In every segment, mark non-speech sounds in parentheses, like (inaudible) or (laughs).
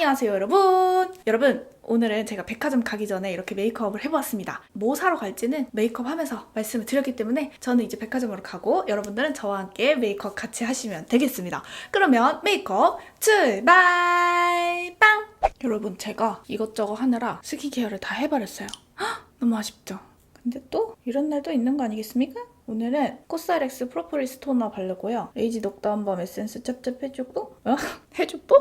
안녕하세요 여러분 여러분 오늘은 제가 백화점 가기 전에 이렇게 메이크업을 해보았습니다 뭐 사러 갈지는 메이크업 하면서 말씀을 드렸기 때문에 저는 이제 백화점으로 가고 여러분들은 저와 함께 메이크업 같이 하시면 되겠습니다 그러면 메이크업 출발 빵 여러분 제가 이것저것 하느라 스킨케어를 다 해버렸어요 헉, 너무 아쉽죠 근데 또 이런 날도 있는 거 아니겠습니까? 오늘은 코스알엑스 프로폴리스 토너 바르고요. 레이지 녹다운 밤 에센스 짭짭 해주고 어? (laughs) 해주고?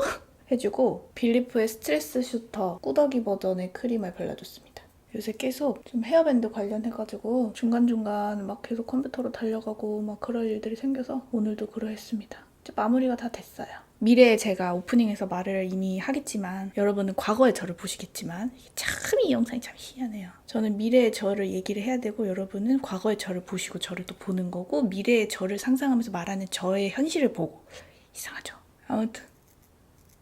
해주고 빌리프의 스트레스 슈터 꾸덕이 버전의 크림을 발라줬습니다. 요새 계속 좀 헤어밴드 관련해가지고 중간중간 막 계속 컴퓨터로 달려가고 막 그럴 일들이 생겨서 오늘도 그러했습니다. 이제 마무리가 다 됐어요. 미래에 제가 오프닝에서 말을 이미 하겠지만 여러분은 과거의 저를 보시겠지만 참 이 영상이 참 희한해요. 저는 미래의 저를 얘기를 해야 되고 여러분은 과거의 저를 보시고 저를 또 보는 거고 미래의 저를 상상하면서 말하는 저의 현실을 보고 이상하죠. 아무튼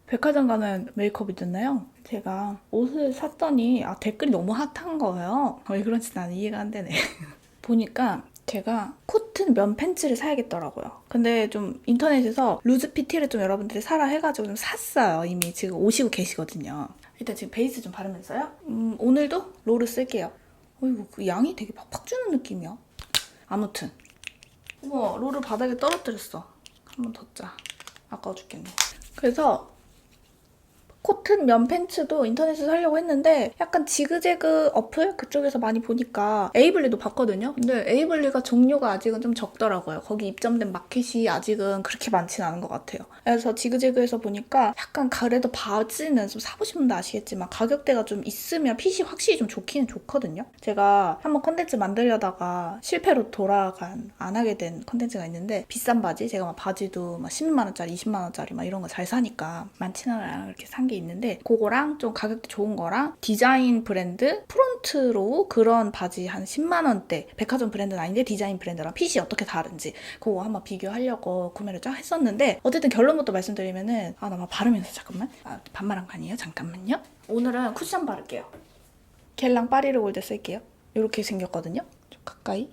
백화점 가는 메이크업이잖아요. 제가 옷을 샀더니 아, 댓글이 너무 핫한 거예요. 왜 그런지 나는 이해가 안 되네. (laughs) 보니까 제가 코튼 면 팬츠를 사야겠더라고요. 근데 좀 인터넷에서 루즈 피티를 좀 여러분들이 사라 해가지고 좀 샀어요. 이미 지금 오시고 계시거든요. 일단 지금 베이스 좀 바르면서요. 음, 오늘도 롤을 쓸게요. 어이구, 그 양이 되게 팍팍 주는 느낌이야. 아무튼. 어머, 롤을 바닥에 떨어뜨렸어. 한 번 더 짜. 아까워 죽겠네. 그래서 코튼 면 팬츠도 인터넷에서 사려고 했는데 약간 지그재그 어플 그쪽에서 많이 보니까 에이블리도 봤거든요. 근데 에이블리가 종류가 아직은 좀 적더라고요. 거기 입점된 마켓이 아직은 그렇게 많진 않은 것 같아요. 그래서 지그재그에서 보니까 약간 그래도 바지는 좀 분도 아시겠지만 가격대가 좀 있으면 핏이 확실히 좀 좋기는 좋거든요. 제가 한번 컨텐츠 만들려다가 실패로 돌아간 안 하게 된 컨텐츠가 있는데 비싼 바지 제가 막 바지도 막 10만 원짜리, 20만 원짜리 막 이런 거 잘 사니까 많지는 않아 이렇게 산게 있는데 그거랑 좀 가격대 좋은 거랑 디자인 브랜드 프론트로 그런 바지 한 10만 원대 백화점 브랜드는 아닌데 디자인 브랜드랑 핏이 어떻게 다른지 그거 한번 비교하려고 구매를 쫙 했었는데 어쨌든 결론부터 말씀드리면은 아 나 막 바르면서 잠깐만. 아, 반말한 거 아니에요? 잠깐만요. 오늘은 쿠션 바를게요. 겔랑 파리르 골드 쓸게요. 이렇게 생겼거든요. 좀 가까이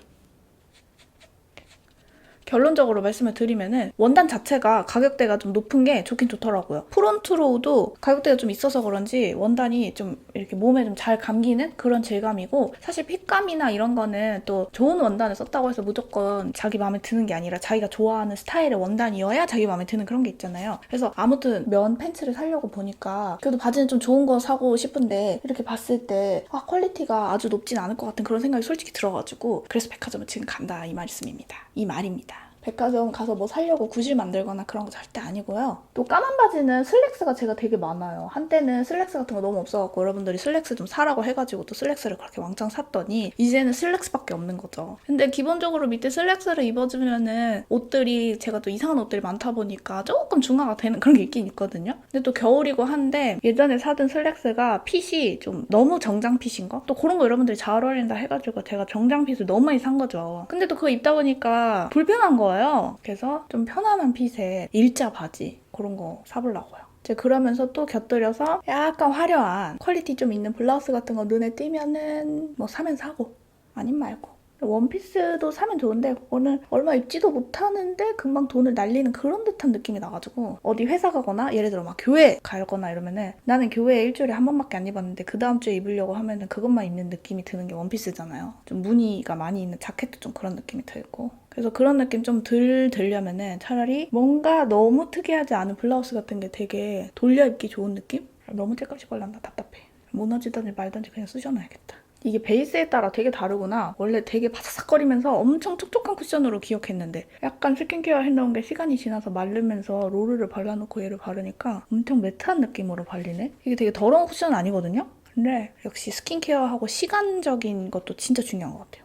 결론적으로 말씀을 드리면은 원단 자체가 가격대가 좀 높은 게 좋긴 좋더라고요. 프론트 로우도 가격대가 좀 있어서 그런지 원단이 좀 이렇게 몸에 좀 잘 감기는 그런 질감이고 사실 핏감이나 이런 거는 또 좋은 원단을 썼다고 해서 무조건 자기 마음에 드는 게 아니라 자기가 좋아하는 스타일의 원단이어야 자기 마음에 드는 그런 게 있잖아요. 그래서 아무튼 면 팬츠를 사려고 보니까 그래도 바지는 좀 좋은 거 사고 싶은데 이렇게 봤을 때 아, 퀄리티가 아주 높진 않을 것 같은 그런 생각이 솔직히 들어가지고 그래서 백화점을 지금 간다 이 말씀입니다. 이 말입니다. 백화점 가서 뭐 살려고 구실 만들거나 그런 거 절대 아니고요. 또 까만 바지는 슬랙스가 제가 되게 많아요. 한때는 슬랙스 같은 거 너무 없어갖고 여러분들이 슬랙스 좀 사라고 해가지고 또 슬랙스를 그렇게 왕창 샀더니 이제는 슬랙스밖에 없는 거죠. 근데 기본적으로 밑에 슬랙스를 입어주면은 옷들이 제가 또 이상한 옷들이 많다 보니까 조금 중화가 되는 그런 게 있긴 있거든요. 근데 또 겨울이고 한데 예전에 사던 슬랙스가 핏이 좀 너무 정장 핏인 거? 또 그런 거 여러분들이 잘 어울린다 해가지고 제가 정장 핏을 너무 많이 산 거죠. 근데 또 그거 입다 보니까 불편한 거예 요. 그래서 좀 편안한 핏의 일자 바지 그런 거 사보려고요. 이제 그러면서 또 곁들여서 약간 화려한 퀄리티 좀 있는 블라우스 같은 거 눈에 띄면은 뭐 사면 사고 아님 말고 원피스도 사면 좋은데 그거는 얼마 입지도 못하는데 금방 돈을 날리는 그런 듯한 느낌이 나가지고 어디 회사 가거나 예를 들어 막 교회 가거나 이러면은 나는 교회에 일주일에 한 번밖에 안 입었는데 그 다음 주에 입으려고 하면은 그것만 입는 느낌이 드는 게 원피스잖아요. 좀 무늬가 많이 있는 자켓도 좀 그런 느낌이 들고 그래서 그런 느낌 좀 덜 들려면은 차라리 뭔가 너무 특이하지 않은 블라우스 같은 게 되게 돌려 입기 좋은 느낌? 너무 째깍지 걸란다 답답해. 무너지든지 말든지 그냥 쑤셔놔야겠다. 이게 베이스에 따라 되게 다르구나. 원래 되게 바삭거리면서 엄청 촉촉한 쿠션으로 기억했는데 약간 스킨케어 해놓은 게 시간이 지나서 마르면서 롤을 발라놓고 얘를 바르니까 엄청 매트한 느낌으로 발리네. 이게 되게 더러운 쿠션은 아니거든요? 근데 역시 스킨케어하고 시간적인 것도 진짜 중요한 것 같아요.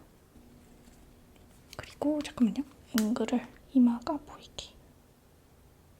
그리고 잠깐만요. 앵글을 이마가 보이게.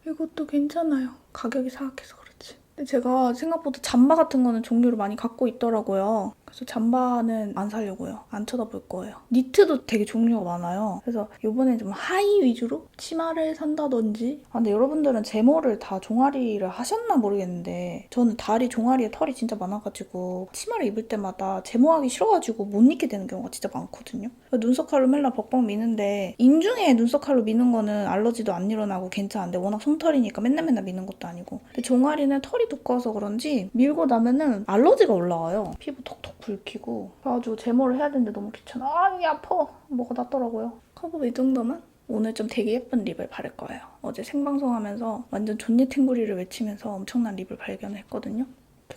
이것도 괜찮아요. 가격이 사악해서 그렇지. 근데 제가 생각보다 잠바 같은 거는 종류를 많이 갖고 있더라고요. 그래서 잠바는 안 사려고요. 안 쳐다볼 거예요. 니트도 되게 종류가 많아요. 그래서 이번엔 좀 하의 위주로 치마를 산다든지. 아, 근데 여러분들은 제모를 다 종아리를 하셨나 모르겠는데 저는 다리 종아리에 털이 진짜 많아가지고 치마를 입을 때마다 제모하기 싫어가지고 못 입게 되는 경우가 진짜 많거든요. 눈썹 칼로 맨날 벅벅 미는데 인중에 눈썹 칼로 미는 거는 알러지도 안 일어나고 괜찮은데 워낙 솜털이니까 맨날 맨날 미는 것도 아니고 근데 종아리는 털이 두꺼워서 그런지 밀고 나면은 알러지가 올라와요. 피부 톡톡 붉히고 그래가지고 제모를 해야 되는데 너무 귀찮아. 아 이게 아파. 뭐가 났더라고요. 커버 이 정도만? 오늘 좀 되게 예쁜 립을 바를 거예요. 어제 생방송하면서 완전 존니 탱구리를 외치면서 엄청난 립을 발견했거든요.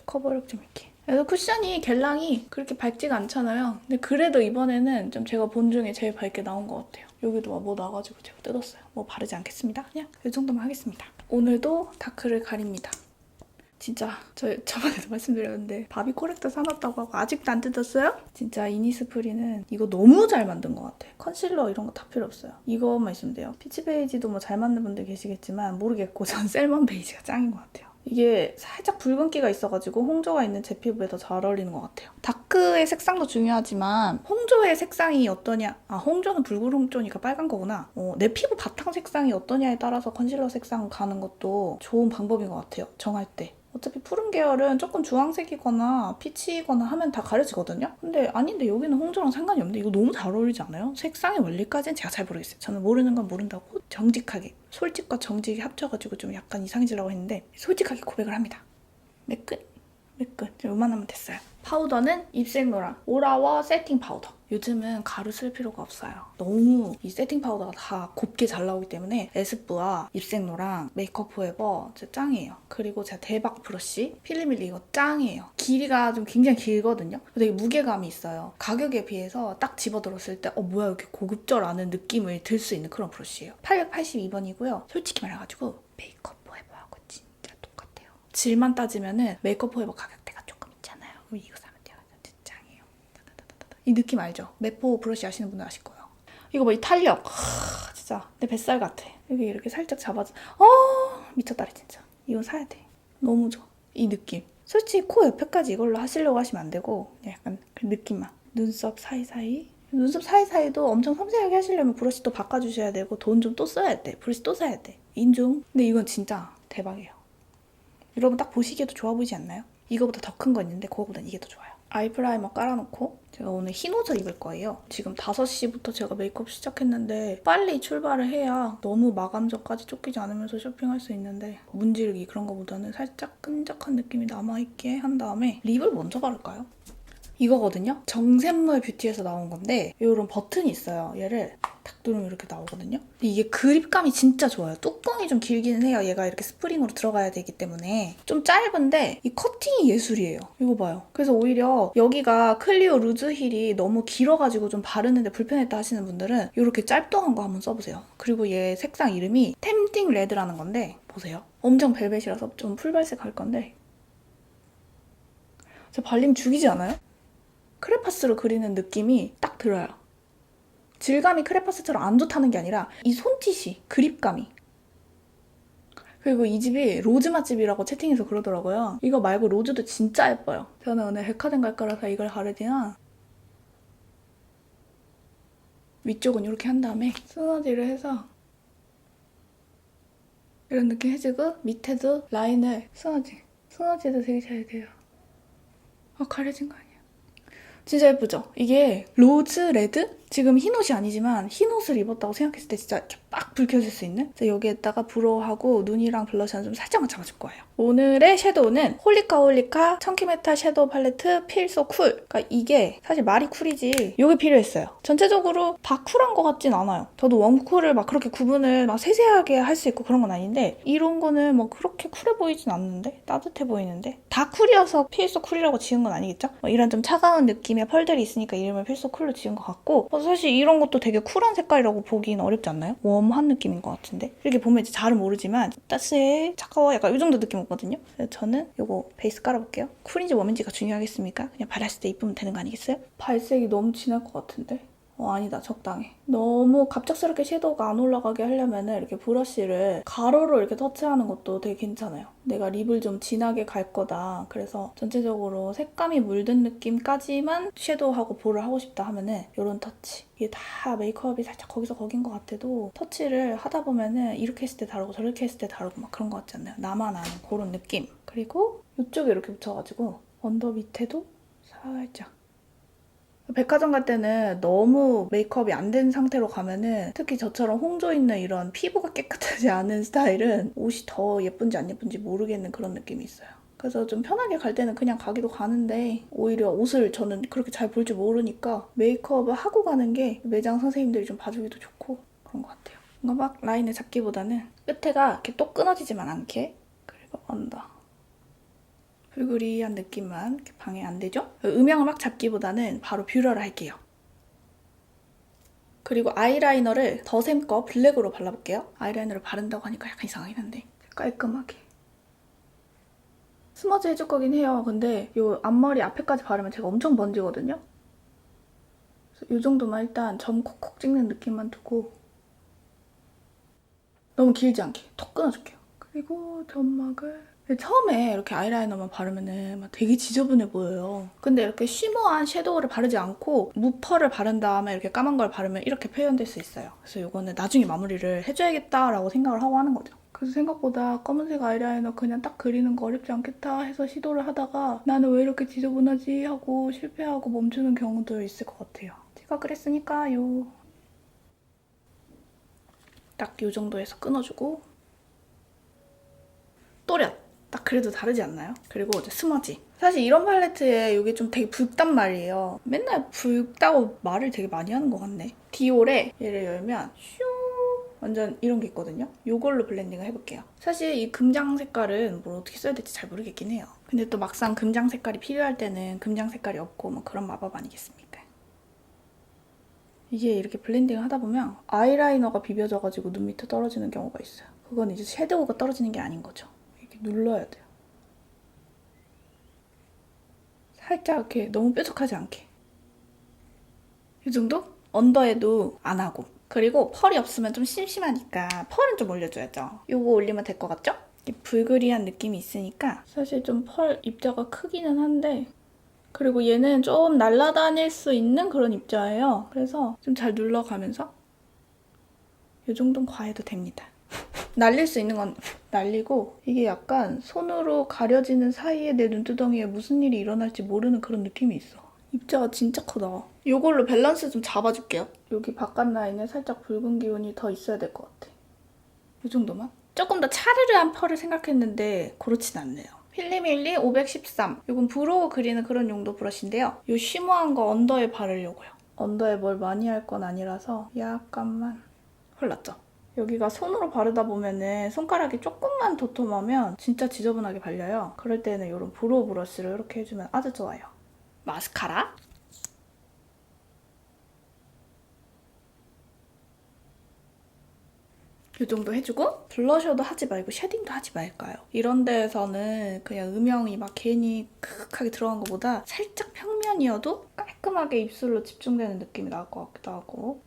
커버력 좀 이렇게. 그래서 쿠션이 갤랑이 그렇게 밝지가 않잖아요. 근데 그래도 이번에는 좀 제가 본 중에 제일 밝게 나온 것 같아요. 여기도 막 뭐 나가지고 제가 뜯었어요. 뭐 바르지 않겠습니다. 그냥 이 정도만 하겠습니다. 오늘도 다크를 가립니다. 진짜 저 저번에도 (laughs) 말씀드렸는데 바비 코렉터 사놨다고 하고 아직도 안 뜯었어요? 진짜 이니스프리는 이거 너무 잘 만든 것 같아. 컨실러 이런 거 다 필요 없어요. 이거만 있으면 돼요. 피치 베이지도 뭐 잘 만든 분들 계시겠지만 모르겠고 (laughs) 전 셀먼 베이지가 짱인 것 같아요. 이게 살짝 붉은기가 있어가지고 홍조가 있는 제 피부에 더 잘 어울리는 것 같아요. 다크의 색상도 중요하지만 홍조의 색상이 어떠냐 아 홍조는 붉은 홍조니까 빨간 거구나. 어, 내 피부 바탕 색상이 어떠냐에 따라서 컨실러 색상 가는 것도 좋은 방법인 것 같아요. 정할 때. 어차피 푸른 계열은 조금 주황색이거나 피치거나 하면 다 가려지거든요. 근데 아닌데 여기는 홍조랑 상관이 없는데 이거 너무 잘 어울리지 않아요? 색상의 원리까지는 제가 잘 모르겠어요. 저는 모르는 건 모른다고 정직하게 솔직과 정직이 합쳐가지고 좀 약간 이상해지라고 했는데 솔직하게 고백을 합니다. 매끈 매끈 요만하면 됐어요. 파우더는 입생 노랑 오라워 세팅 파우더. 요즘은 가루 쓸 필요가 없어요. 너무 이 세팅 파우더가 다 곱게 잘 나오기 때문에 에스쁘와 입생 노랑 메이크업 포에버 진짜 짱이에요. 그리고 제가 대박 브러쉬 필리밀리 이거 짱이에요. 길이가 좀 굉장히 길거든요. 되게 무게감이 있어요. 가격에 비해서 딱 집어들었을 때 어 뭐야 이렇게 고급져라는 느낌을 들 수 있는 그런 브러쉬예요. 882번이고요. 솔직히 말해가지고 메이크업 포에버하고 진짜 똑같아요. 질만 따지면은 메이크업 포에버 가격대가 조금 있잖아요. 이거 사면 돼요. 진짜 짱이에요. 이 느낌 알죠? 메포 브러쉬 아시는 분들 아실 거예요. 이거 봐, 이 탄력. 하, 진짜 내 뱃살 같아. 여기 이렇게 살짝 잡아줘. 어, 미쳤다리 진짜. 이건 사야 돼. 너무 좋아. 이 느낌. 솔직히 코 옆에까지 이걸로 하시려고 하시면 안 되고 약간 그 느낌만. 눈썹 사이사이. 눈썹 사이사이도 엄청 섬세하게 하시려면 브러쉬 또 바꿔주셔야 되고 돈 좀 또 써야 돼. 브러쉬 또 사야 돼. 인중. 근데 이건 진짜 대박이에요. 여러분 딱 보시기에도 좋아 보이지 않나요? 이거보다 더 큰 거 있는데 그거보단 이게 더 좋아요. 아이브라이머 깔아놓고 제가 오늘 흰 옷을 입을 거예요. 지금 5시부터 제가 메이크업 시작했는데 빨리 출발을 해야 너무 마감 전까지 쫓기지 않으면서 쇼핑할 수 있는데 문지르기 그런 거보다는 살짝 끈적한 느낌이 남아있게 한 다음에 립을 먼저 바를까요? 이거거든요. 정샘물 뷰티에서 나온 건데 이런 버튼이 있어요. 얘를 탁 누르면 이렇게 나오거든요. 이게 그립감이 진짜 좋아요. 뚜껑이 좀 길기는 해요. 얘가 이렇게 스프링으로 들어가야 되기 때문에 좀 짧은데 이 커팅이 예술이에요. 이거 봐요. 그래서 오히려 여기가 클리오 루즈 힐이 너무 길어가지고 좀 바르는데 불편했다 하시는 분들은 이렇게 짧동한 거 한번 써보세요. 그리고 얘 색상 이름이 템팅 레드라는 건데 보세요. 엄청 벨벳이라서 좀 풀발색 할 건데 저 발림 죽이지 않아요? 크레파스로 그리는 느낌이 딱 들어요. 질감이 크레파스처럼 안 좋다는 게 아니라 이 손짓이 그립감이 그리고 이 집이 로즈 맛집이라고 채팅해서 그러더라고요. 이거 말고 로즈도 진짜 예뻐요. 저는 오늘 백화점 갈 거라서 이걸 가르지만 위쪽은 이렇게 한 다음에 스너지를 해서 이런 느낌 해주고 밑에도 라인을 스너지 스너지도 되게 잘 돼요. 아 가려진 거 아니야? 진짜 예쁘죠? 이게 로즈 레드? 지금 흰 옷이 아니지만 흰 옷을 입었다고 생각했을 때 진짜 이렇게 빡 불켜질 수 있는? 여기에다가 브로우하고 눈이랑 블러셔는 좀 살짝만 잡아줄 거예요. 오늘의 섀도우는 홀리카 홀리카 청키메타 섀도우 팔레트 필소 쿨. 그러니까 이게 사실 말이 쿨이지 이게 필요했어요. 전체적으로 다 쿨한 것 같진 않아요. 저도 웜쿨을 막 그렇게 구분을 막 세세하게 할 수 있고 그런 건 아닌데 이런 거는 뭐 그렇게 쿨해 보이진 않는데 따뜻해 보이는데 다 쿨이어서 필소 쿨이라고 지은 건 아니겠죠? 뭐 이런 좀 차가운 느낌의 펄들이 있으니까 이름을 필소 쿨로 지은 것 같고 어, 사실 이런 것도 되게 쿨한 색깔이라고 보기는 어렵지 않나요? 웜한 느낌인 것 같은데 이렇게 보면 잘은 모르지만 따스해 차가워 약간 이 정도 느낌 오거든요. 저는 이거 베이스 깔아볼게요. 쿨인지 웜인지가 중요하겠습니까? 그냥 발랐을 때 이쁘면 되는 거 아니겠어요? 발색이 너무 진할 것 같은데 어, 아니다. 적당해. 너무 갑작스럽게 섀도우가 안 올라가게 하려면 이렇게 브러쉬를 가로로 이렇게 터치하는 것도 되게 괜찮아요. 내가 립을 좀 진하게 갈 거다. 그래서 전체적으로 색감이 물든 느낌까지만 섀도우하고 볼을 하고 싶다 하면은 이런 터치. 이게 다 메이크업이 살짝 거기서 거긴 것 같아도 터치를 하다 보면은 이렇게 했을 때 다르고 저렇게 했을 때 다르고 막 그런 것 같지 않나요? 나만 아는 그런 느낌. 그리고 이쪽에 이렇게 붙여가지고 언더 밑에도 살짝 백화점 갈 때는 너무 메이크업이 안 된 상태로 가면은 특히 저처럼 홍조 있는 이런 피부가 깨끗하지 않은 스타일은 옷이 더 예쁜지 안 예쁜지 모르겠는 그런 느낌이 있어요. 그래서 좀 편하게 갈 때는 그냥 가기도 가는데 오히려 옷을 저는 그렇게 잘 볼 줄 모르니까 메이크업을 하고 가는 게 매장 선생님들이 좀 봐주기도 좋고 그런 것 같아요. 뭔가 막 라인을 잡기보다는 끝에가 이렇게 똑 끊어지지만 않게 그리고 언더 불그리한 느낌만 방해 안 되죠? 음영을 막 잡기보다는 바로 뷰러를 할게요. 그리고 아이라이너를 더샘 거 블랙으로 발라볼게요. 아이라이너를 바른다고 하니까 약간 이상하긴 한데 깔끔하게. 스머지 해줄 거긴 해요. 근데 이 앞머리 앞에까지 바르면 제가 엄청 번지거든요. 이 정도만 일단 점 콕콕 찍는 느낌만 두고 너무 길지 않게 톡 끊어줄게요. 그리고 점막을 처음에 이렇게 아이라이너만 바르면은 막 되게 지저분해 보여요. 근데 이렇게 쉬머한 섀도우를 바르지 않고 무퍼를 바른 다음에 이렇게 까만 걸 바르면 이렇게 표현될 수 있어요. 그래서 이거는 나중에 마무리를 해줘야겠다라고 생각을 하고 하는 거죠. 그래서 생각보다 검은색 아이라이너 그냥 딱 그리는 거 어렵지 않겠다 해서 시도를 하다가 나는 왜 이렇게 지저분하지 하고 실패하고 멈추는 경우도 있을 것 같아요. 제가 그랬으니까요. 딱 이 정도에서 끊어주고 또렷! 딱 그래도 다르지 않나요? 그리고 이제 스머지. 사실 이런 팔레트에 이게 좀 되게 붉단 말이에요. 맨날 붉다고 말을 되게 많이 하는 것 같네. 디올에 얘를 열면 슈 완전 이런 게 있거든요. 이걸로 블렌딩을 해볼게요. 사실 이 금장 색깔은 뭘 어떻게 써야 될지 잘 모르겠긴 해요. 근데 또 막상 금장 색깔이 필요할 때는 금장 색깔이 없고 뭐 그런 마법 아니겠습니까? 이게 이렇게 블렌딩을 하다 보면 아이라이너가 비벼져가지고 눈 밑에 떨어지는 경우가 있어요. 그건 이제 섀도우가 떨어지는 게 아닌 거죠. 이렇게 눌러야 돼요. 살짝 이렇게 너무 뾰족하지 않게. 이 정도? 언더에도 안 하고. 그리고 펄이 없으면 좀 심심하니까 펄은 좀 올려줘야죠. 이거 올리면 될 것 같죠? 이렇게 불그리한 느낌이 있으니까 사실 좀 펄 입자가 크기는 한데 그리고 얘는 좀 날아다닐 수 있는 그런 입자예요. 그래서 좀 잘 눌러가면서 이 정도는 과해도 됩니다. 날릴 수 있는 건 날리고 이게 약간 손으로 가려지는 사이에 내 눈두덩이에 무슨 일이 일어날지 모르는 그런 느낌이 있어. 입자가 진짜 크다. 이걸로 밸런스 좀 잡아줄게요. 여기 바깥 라인에 살짝 붉은 기운이 더 있어야 될 것 같아. 이 정도만? 조금 더 차르르한 펄을 생각했는데 그렇진 않네요. 필리밀리 513. 이건 브로우 그리는 그런 용도 브러쉬인데요. 이 쉬머한 거 언더에 바르려고요. 언더에 뭘 많이 할 건 아니라서 약간만 흘렀죠. 여기가 손으로 바르다 보면은 손가락이 조금만 도톰하면 진짜 지저분하게 발려요. 그럴 때는 이런 브로우 브러쉬를 이렇게 해주면 아주 좋아요. 마스카라. 이 정도 해주고 블러셔도 하지 말고 쉐딩도 하지 말까요? 이런 데에서는 그냥 음영이 막 괜히 크크하게 들어간 것보다 살짝 평면이어도 깔끔하게 입술로 집중되는 느낌이 나을 것 같기도 하고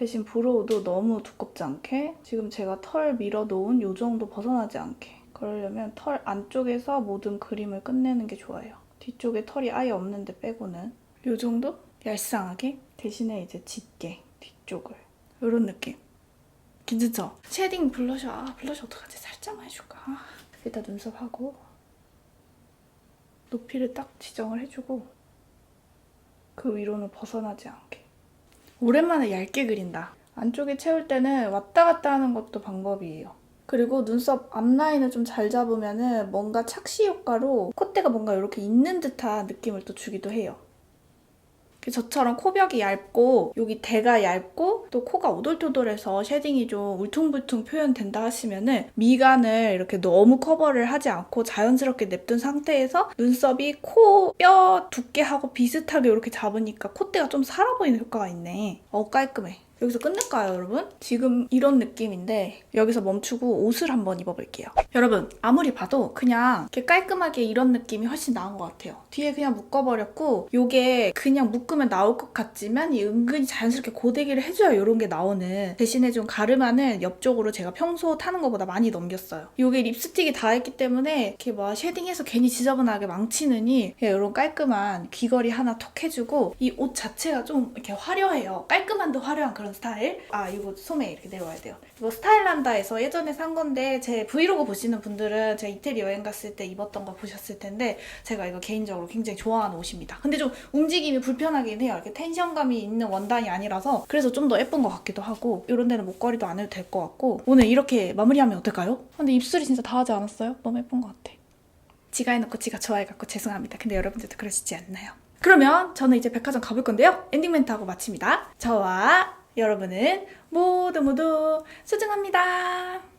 대신 브로우도 너무 두껍지 않게 지금 제가 털 밀어놓은 이 정도 벗어나지 않게 그러려면 털 안쪽에서 모든 그림을 끝내는 게 좋아요. 뒤쪽에 털이 아예 없는데 빼고는 이 정도? 얄쌍하게 대신에 이제 짙게 뒤쪽을 이런 느낌. 괜찮죠? 쉐딩 블러셔 아 블러셔 어떡하지? 살짝만 해줄까? 일단 눈썹 하고 높이를 딱 지정을 해주고 그 위로는 벗어나지 않게 오랜만에 얇게 그린다. 안쪽에 채울 때는 왔다 갔다 하는 것도 방법이에요. 그리고 눈썹 앞라인을 좀 잘 잡으면은 뭔가 착시 효과로 콧대가 뭔가 이렇게 있는 듯한 느낌을 또 주기도 해요. 저처럼 코벽이 얇고 여기 대가 얇고 또 코가 오돌토돌해서 쉐딩이 좀 울퉁불퉁 표현된다 하시면은 미간을 이렇게 너무 커버를 하지 않고 자연스럽게 냅둔 상태에서 눈썹이 코 뼈 두께하고 비슷하게 이렇게 잡으니까 콧대가 좀 살아 보이는 효과가 있네. 어 깔끔해. 여기서 끝낼까요, 여러분? 지금 이런 느낌인데 여기서 멈추고 옷을 한번 입어볼게요. 여러분, 아무리 봐도 그냥 이렇게 깔끔하게 이런 느낌이 훨씬 나은 것 같아요. 뒤에 그냥 묶어버렸고 요게 그냥 묶으면 나올 것 같지만 이 은근히 자연스럽게 고데기를 해줘야 이런 게 나오는 대신에 좀 가르마는 옆쪽으로 제가 평소 타는 것보다 많이 넘겼어요. 요게 립스틱이 다 했기 때문에 이렇게 막 쉐딩해서 괜히 지저분하게 망치느니 이런 깔끔한 귀걸이 하나 톡 해주고 이 옷 자체가 좀 이렇게 화려해요. 깔끔한데 화려한 그런 스타일. 아 이거 소매 이렇게 내려와야 돼요. 이거 스타일란다에서 예전에 산 건데 제 브이로그 보시는 분들은 제가 이태리 여행 갔을 때 입었던 거 보셨을 텐데 제가 이거 개인적으로 굉장히 좋아하는 옷입니다. 근데 좀 움직임이 불편하긴 해요. 이렇게 텐션감이 있는 원단이 아니라서 그래서 좀 더 예쁜 것 같기도 하고 이런 데는 목걸이도 안 해도 될 것 같고 오늘 이렇게 마무리하면 어떨까요? 근데 입술이 진짜 다 하지 않았어요? 너무 예쁜 것 같아. 지가 해놓고 지가 좋아해갖고 죄송합니다. 근데 여러분들도 그러시지 않나요? 그러면 저는 이제 백화점 가볼 건데요. 엔딩 멘트하고 마칩니다. 저와 여러분은 모두 모두 소중합니다.